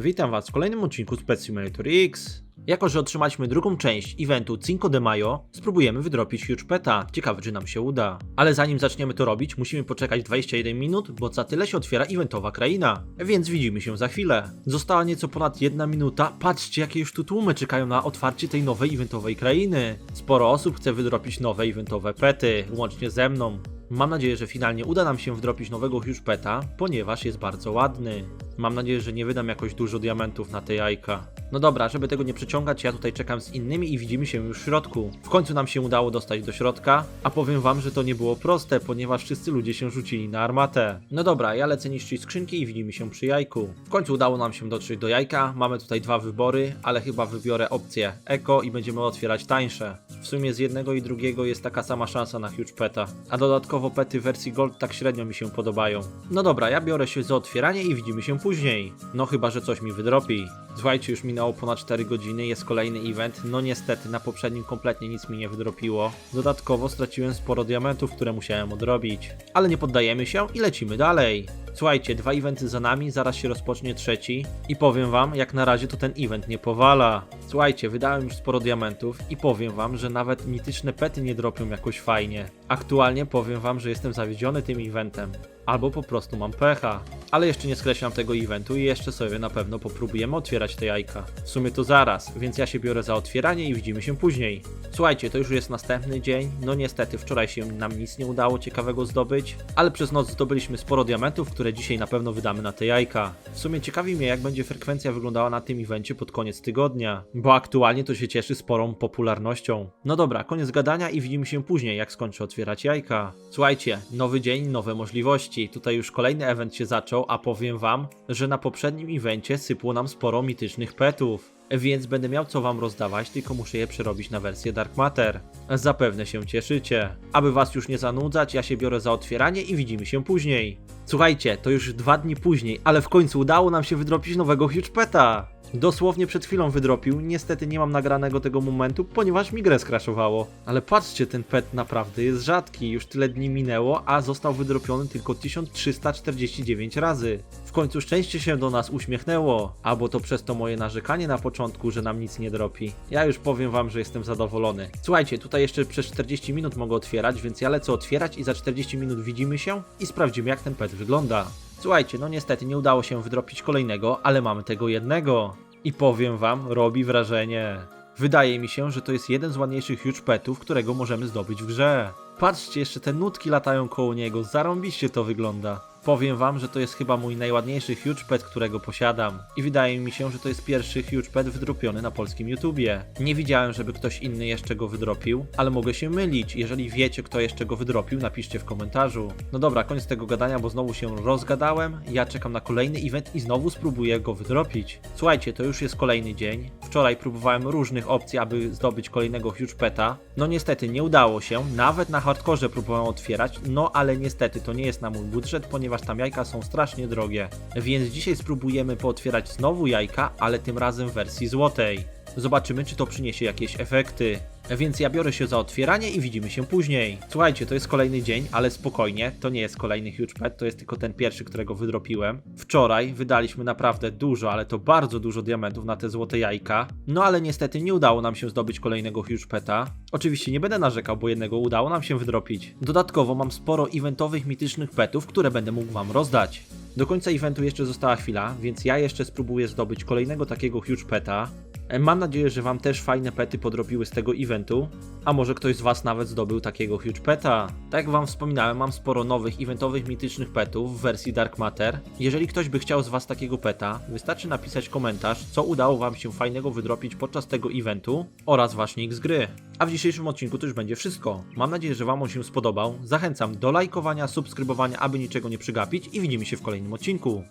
Witam Was w kolejnym odcinku Pet Simulator X. Jako, że otrzymaliśmy drugą część eventu Cinco de Mayo, spróbujemy wydropić Huge Peta. Ciekawe, czy nam się uda. Ale zanim zaczniemy to robić, musimy poczekać 21 minut, bo za tyle się otwiera eventowa kraina. Więc widzimy się za chwilę. Została nieco ponad jedna minuta. Patrzcie, jakie już tu tłumy czekają na otwarcie tej nowej eventowej krainy. Sporo osób chce wydropić nowe eventowe pety, łącznie ze mną. Mam nadzieję, że finalnie uda nam się wdropić nowego Huge Peta, ponieważ jest bardzo ładny. Mam nadzieję, że nie wydam jakoś dużo diamentów na te jajka. No dobra, żeby tego nie przeciągać, ja tutaj czekam z innymi i widzimy się już w środku. W końcu nam się udało dostać do środka, a powiem wam, że to nie było proste, ponieważ wszyscy ludzie się rzucili na armatę. No dobra, ja lecę niszczyć skrzynki i widzimy się przy jajku. W końcu udało nam się dotrzeć do jajka, mamy tutaj dwa wybory, ale chyba wybiorę opcję Eko i będziemy otwierać tańsze. W sumie z jednego i drugiego jest taka sama szansa na Huge Peta, a dodatkowo pety wersji Gold tak średnio mi się podobają. No dobra, ja biorę się za otwieranie i widzimy się później. No chyba, że coś mi wydropi. Słuchajcie, już minęło ponad 4 godziny, jest kolejny event. No niestety, na poprzednim kompletnie nic mi nie wydropiło. Dodatkowo straciłem sporo diamentów, które musiałem odrobić. Ale nie poddajemy się i lecimy dalej. Słuchajcie, dwa eventy za nami, zaraz się rozpocznie trzeci i powiem wam, jak na razie to ten event nie powala. Słuchajcie, wydałem już sporo diamentów i powiem wam, że nawet mityczne pety nie dropią jakoś fajnie. Aktualnie powiem wam, że jestem zawiedziony tym eventem. Albo po prostu mam pecha. Ale jeszcze nie skreślam tego eventu i jeszcze sobie na pewno popróbujemy otwierać te jajka. W sumie to zaraz, więc ja się biorę za otwieranie i widzimy się później. Słuchajcie, to już jest następny dzień. No niestety wczoraj się nam nic nie udało ciekawego zdobyć, ale przez noc zdobyliśmy sporo diamentów, które dzisiaj na pewno wydamy na te jajka. W sumie ciekawi mnie jak będzie frekwencja wyglądała na tym evencie pod koniec tygodnia, bo aktualnie to się cieszy sporą popularnością. No dobra, koniec gadania i widzimy się później jak skończę otwierać jajka. Słuchajcie, nowy dzień, nowe możliwości. Tutaj już kolejny event się zaczął, a powiem wam, że na poprzednim evencie sypło nam sporo mitycznych petów. Więc będę miał co wam rozdawać, tylko muszę je przerobić na wersję Dark Matter. Zapewne się cieszycie. Aby was już nie zanudzać, ja się biorę za otwieranie i widzimy się później. Słuchajcie, to już dwa dni później, ale w końcu udało nam się wydropić nowego Huge Peta. Dosłownie przed chwilą wydropił, niestety nie mam nagranego tego momentu, ponieważ mi grę skraszowało. Ale patrzcie, ten pet naprawdę jest rzadki, już tyle dni minęło, a został wydropiony tylko 1349 razy. W końcu szczęście się do nas uśmiechnęło, albo to przez to moje narzekanie na początku, że nam nic nie dropi. Ja już powiem wam, że jestem zadowolony. Słuchajcie, tutaj jeszcze przez 40 minut mogę otwierać, więc ja lecę otwierać i za 40 minut widzimy się i sprawdzimy jak ten pet wygląda. Słuchajcie, no niestety nie udało się wydropić kolejnego, ale mamy tego jednego. I powiem wam, robi wrażenie. Wydaje mi się, że to jest jeden z ładniejszych huge petów, którego możemy zdobyć w grze. Patrzcie, jeszcze te nutki latają koło niego, zarąbiście to wygląda. Powiem wam, że to jest chyba mój najładniejszy huge pet, którego posiadam. I wydaje mi się, że to jest pierwszy huge pet wydropiony na polskim YouTubie. Nie widziałem, żeby ktoś inny jeszcze go wydropił, ale mogę się mylić. Jeżeli wiecie, kto jeszcze go wydropił, napiszcie w komentarzu. No dobra, koniec tego gadania, bo znowu się rozgadałem. Ja czekam na kolejny event i znowu spróbuję go wydropić. Słuchajcie, to już jest kolejny dzień. Wczoraj próbowałem różnych opcji, aby zdobyć kolejnego huge peta. No niestety nie udało się. Nawet na hardkorze próbowałem otwierać, no ale niestety to nie jest na mój budżet, ponieważ tam jajka są strasznie drogie. Więc dzisiaj spróbujemy pootwierać znowu jajka, ale tym razem w wersji złotej. Zobaczymy, czy to przyniesie jakieś efekty. Więc ja biorę się za otwieranie i widzimy się później. Słuchajcie, to jest kolejny dzień, ale spokojnie, to nie jest kolejny huge pet, to jest tylko ten pierwszy, którego wydropiłem. Wczoraj wydaliśmy naprawdę dużo, ale to bardzo dużo diamentów na te złote jajka. No ale niestety nie udało nam się zdobyć kolejnego huge peta. Oczywiście nie będę narzekał, bo jednego udało nam się wydropić. Dodatkowo mam sporo eventowych mitycznych petów, które będę mógł wam rozdać. Do końca eventu jeszcze została chwila, więc ja jeszcze spróbuję zdobyć kolejnego takiego huge peta. E, Mam nadzieję, że Wam też fajne pety podrobiły z tego eventu, a może ktoś z Was nawet zdobył takiego huge peta. Tak jak Wam wspominałem, mam sporo nowych eventowych mitycznych petów w wersji Dark Matter. Jeżeli ktoś by chciał z Was takiego peta, wystarczy napisać komentarz, co udało Wam się fajnego wydropić podczas tego eventu oraz Wasz nick z gry. A w dzisiejszym odcinku to już będzie wszystko. Mam nadzieję, że Wam on się spodobał. Zachęcam do lajkowania, subskrybowania, aby niczego nie przegapić i widzimy się w kolejnym odcinku.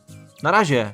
Na razie!